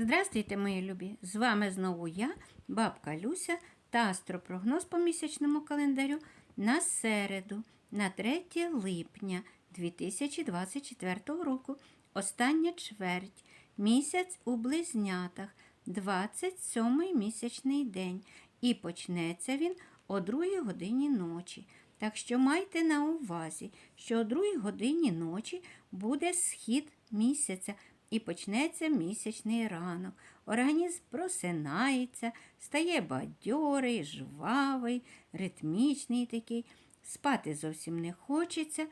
Здравствуйте, мої любі! З вами знову я, бабка Люся та астропрогноз по місячному календарю на середу, на 3 липня 2024 року. Остання чверть. Місяць у близнятах, 27-й місячний день. І почнеться він о 2 годині ночі. Так що майте на увазі, що о 2 годині ночі буде схід місяця і почнеться місячний ранок. Організм просинається, стає бадьорий, жвавий, ритмічний такий. Спати зовсім не хочеться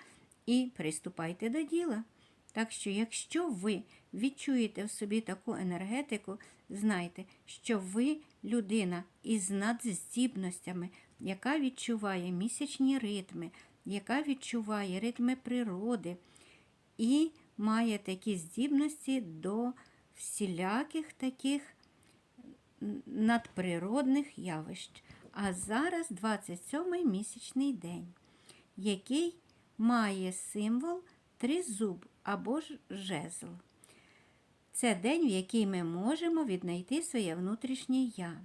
і приступайте до діла. Так що, якщо ви відчуєте в собі таку енергетику, знайте, що ви людина із надздібностями, яка відчуває місячні ритми, яка відчуває ритми природи і має такі здібності до всіляких таких надприродних явищ. А зараз 27-й місячний день, який має символ тризуб або ж жезл. Це день, в який ми можемо віднайти своє внутрішнє я,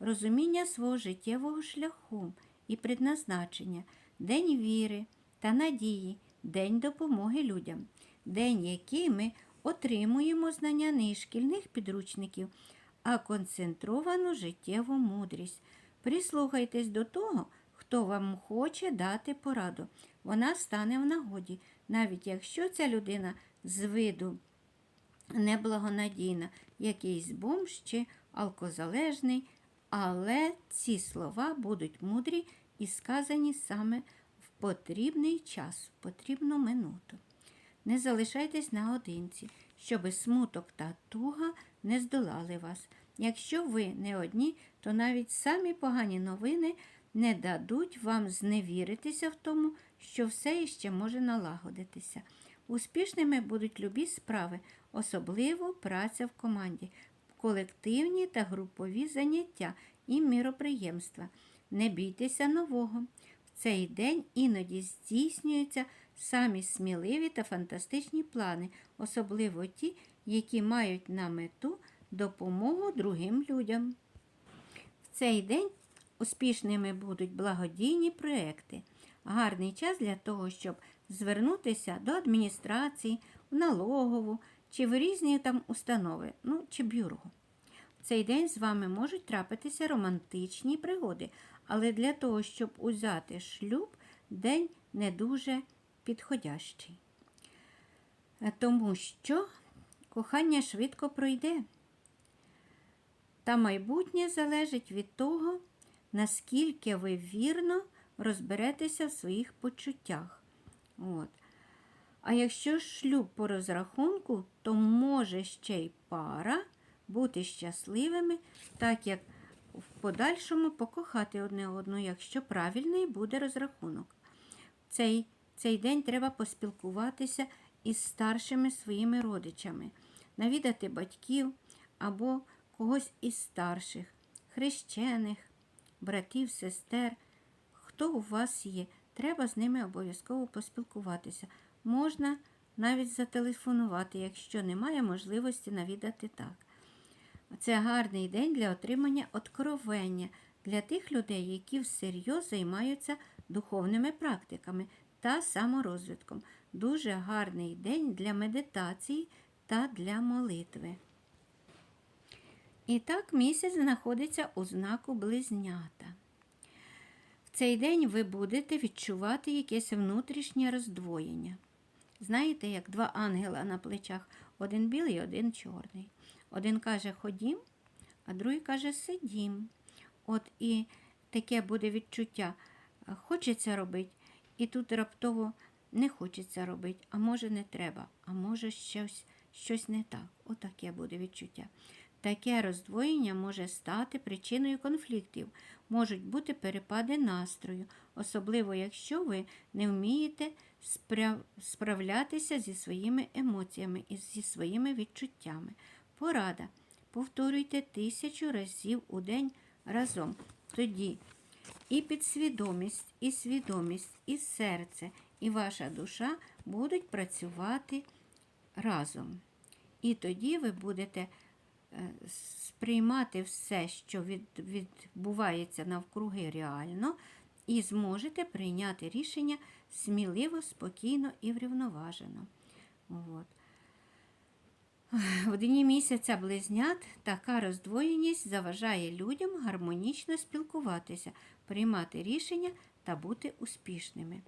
розуміння свого життєвого шляху і предназначення, день віри та надії, день допомоги людям, день, який ми отримуємо знання не із шкільних підручників, а концентровану життєву мудрість. Прислухайтесь до того, хто вам хоче дати пораду. Вона стане в нагоді, навіть якщо ця людина з виду неблагонадійна, якийсь бомж чи алкозалежний, але ці слова будуть мудрі і сказані саме в потрібний час, в потрібну минуту. Не залишайтесь наодинці, щоби смуток та туга не здолали вас. Якщо ви не одні, то навіть самі погані новини не дадуть вам зневіритися в тому, що все іще може налагодитися. Успішними будуть любі справи, особливо праця в команді, колективні та групові заняття і міроприємства. Не бійтеся нового. В цей день іноді здійснюються самі сміливі та фантастичні плани, особливо ті, які мають на мету допомогу другим людям. В цей день успішними будуть благодійні проекти. Гарний час для того, щоб звернутися до адміністрації, в налогову чи в різні там установи, ну чи бюро. В цей день з вами можуть трапитися романтичні пригоди, але для того, щоб узяти шлюб, день не дуже підходящий. Тому що кохання швидко пройде. Та майбутнє залежить від того, наскільки ви вірно розберетеся в своїх почуттях. От. А якщо шлюб по розрахунку, то може ще й пара бути щасливими, так як в подальшому покохати одне одну, якщо правильний буде розрахунок. Цей, цей день треба поспілкуватися із старшими своїми родичами, навідати батьків або когось із старших, хрещених, братів, сестер. Хто у вас є, треба з ними обов'язково поспілкуватися. Можна навіть зателефонувати, якщо немає можливості навідати так. Це гарний день для отримання откровення для тих людей, які всерйоз займаються духовними практиками та саморозвитком. Дуже гарний день для медитації та для молитви. І так місяць знаходиться у знаку близнята. В цей день ви будете відчувати якесь внутрішнє роздвоєння. Знаєте, як два ангела на плечах, один білий, один чорний. Один каже ходім, а другий каже сидім. От і таке буде відчуття, хочеться робити, і тут раптово не хочеться робити, а може не треба, а може щось, щось не так. Отаке буде відчуття. Таке роздвоєння може стати причиною конфліктів, можуть бути перепади настрою, особливо якщо ви не вмієте справ... справлятися зі своїми емоціями і зі своїми відчуттями. Порада. Повторюйте тисячу разів у день разом. Тоді і підсвідомість, і свідомість, і серце, і ваша душа будуть працювати разом. І тоді ви будете е, сприймати все, що відбувається навкруги реально, і зможете прийняти рішення сміливо, спокійно і врівноважено. От. В дні місяця близнят така роздвоєність заважає людям гармонічно спілкуватися, приймати рішення та бути успішними.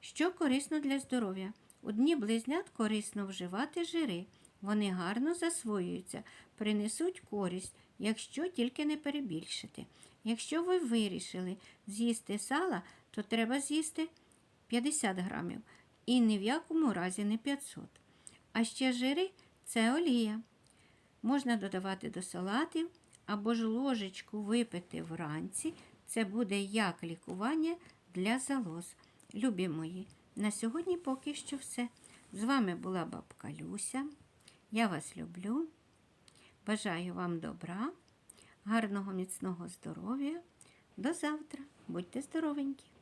Що корисно для здоров'я? У дні близнят корисно вживати жири. Вони гарно засвоюються, принесуть користь, якщо тільки не перебільшити. Якщо ви вирішили з'їсти сала, то треба з'їсти 50 грамів і ні в якому разі не 500. А ще жири це олія. Можна додавати до салатів або ж ложечку випити вранці. Це буде як лікування для залоз. Любі мої, на сьогодні поки що все. З вами була бабка Люся. Я вас люблю. Бажаю вам добра, гарного міцного здоров'я. До завтра. Будьте здоровенькі!